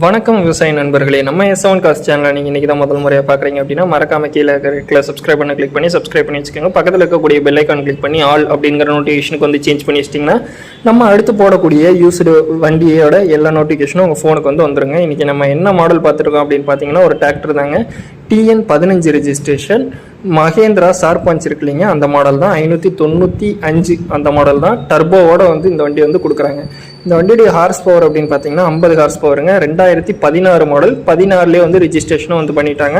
வணக்கம் விவசாய நண்பர்களே. நம்ம எஸ் ஒன் காஸ்ட் சேனலில் நீங்கள் இன்றைக்கி தான் முதல் முறையாக பார்க்குறீங்க அப்படின்னா மறக்காம கீழே இருக்கிற சப்ஸ்கிரைப் பண்ண கிளிக் பண்ணி சப்ஸ்கிரைப் பண்ணி வச்சுக்கோங்க. பக்கத்தில் இருக்கக்கூடிய பெல் ஐக்கான் கிளிக் பண்ணி ஆல் அப்படிங்கிற நோட்டிஃபிகேஷனுக்கு வந்து சேஞ்ச் பண்ணி வச்சிட்டிங்கன்னா நம்ம அடுத்து போடக்கூடிய யூஸ்டு வண்டியோட எல்லா நோட்டிஃபிகேஷனும் உங்கள் ஃபோனுக்கு வந்து வந்துருங்க. இன்றைக்கி நம்ம என்ன மாடல் பார்த்துருக்கோம் அப்படின்னு பார்த்தீங்கன்னா ஒரு டிராக்டர் தாங்க. டிஎன் பதினஞ்சு ரெஜிஸ்ட்ரேஷன் மகேந்திரா சார்பாஞ்ச் இருக்கு இல்லைங்க அந்த மாடல் தான். ஐநூற்றி தொண்ணூற்றி அஞ்சு அந்த மாடல் தான். டர்போவோட வந்து இந்த வண்டி வந்து கொடுக்குறாங்க. இந்த வண்டியுடைய ஹார்ஸ் பவர் அப்படின்னு பார்த்தீங்கன்னா ஐம்பது ஹார்ஸ் பவருங்க ரெண்டாயிரத்தி பதினாறு மாடல் பதினாறுலேயே வந்து ரிஜிஸ்ட்ரேஷனும் வந்து பண்ணிட்டாங்க.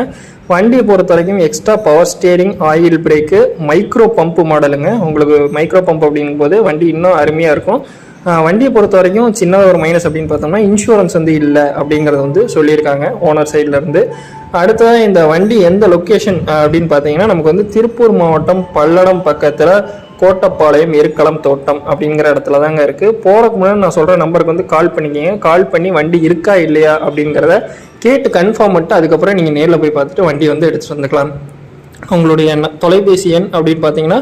வண்டியை பொறுத்த வரைக்கும் extra power steering oil brake micro pump மாடலுங்க உங்களுக்கு மைக்ரோ பம்ப் அப்படிங்கும்போது வண்டி இன்னும் அருமையாக இருக்கும். வண்டியை பொறுத்த வரைக்கும் சின்ன ஒரு மைனஸ் அப்படின்னு பார்த்தோம்னா இன்சூரன்ஸ் வந்து இல்லை அப்படிங்கிறத வந்து சொல்லியிருக்காங்க ஓனர் சைட்லேருந்து அடுத்ததாக அடுத்தது இந்த வண்டி எந்த லொக்கேஷன் அப்படின்னு பார்த்தீங்கன்னா நமக்கு வந்து திருப்பூர் மாவட்டம் பல்லடம் பக்கத்தில் கோட்டப்பாளையம் எருக்களம் தோட்டம் அப்படிங்கிற இடத்துல தாங்க இருக்குது போகிறதுக்கு முன்னாடி நான் சொல்கிற நம்பருக்கு வந்து கால் பண்ணிக்கிங்க. கால் பண்ணி வண்டி இருக்கா இல்லையா அப்படிங்கிறத கேட்டு கன்ஃபார்ம் பண்ணிட்டு அதுக்கப்புறம் நீங்கள் நேரில் போய் பார்த்துட்டு வண்டி வந்து எடுத்துகிட்டு வந்துக்கலாம். உங்களுடைய தொலைபேசி எண் அப்படின்னு பார்த்தீங்கன்னா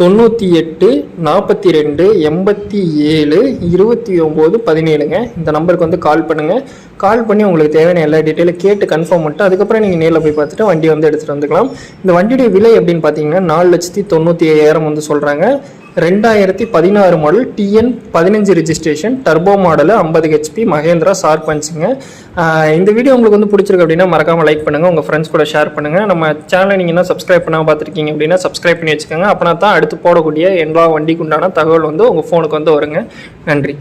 தொண்ணூற்றி எட்டு நாற்பத்தி ரெண்டு எண்பத்தி ஏழு இருபத்தி ஒம்பது பதினேழுங்க. இந்த நம்பருக்கு வந்து கால் பண்ணுங்கள் கால் பண்ணி உங்களுக்கு தேவையான எல்லா டீட்டெயிலும் கேட்டு கன்ஃபார்ம் பண்ணிட்டு அதுக்கப்புறம் நீங்கள் நேரில் போய் பார்த்துட்டு வண்டி வந்து எடுத்துகிட்டு வந்துக்கலாம். இந்த வண்டியுடைய விலை அப்படின்னு பார்த்தீங்கன்னா நாலு லட்சத்தி தொண்ணூற்றி ஐயாயிரம் வந்து சொல்கிறாங்க ரெண்டாயிரத்தி பதினாறு மாடல் டிஎன் பதினஞ்சு ரெஜிஸ்ட்ரேஷன் டர்போ மாடலு ஐம்பது ஹெச்பி மகேந்திரா சார் பஞ்சுங்க இந்த வீடியோ உங்களுக்கு வந்து பிடிச்சிருக்கு அப்படின்னா மறக்காமல் லைக் பண்ணுங்கள் உங்கள் ஃப்ரெண்ட்ஸ் கூட ஷேர் பண்ணுங்கள் நம்ம சேனலை நீங்கள் என்ன சப்ஸ்கிரைப் பண்ணாமல் பார்த்துருக்கீங்க அப்படின்னா சப்ஸ்கிரைப் பண்ணி வச்சுக்கோங்க. அப்படின்னா தான் அடுத்து போடக்கூடிய எல்லா வண்டிக்கு உண்டான தகவல் வந்து உங்கள் ஃபோனுக்கு வந்து வருங்க. நன்றி.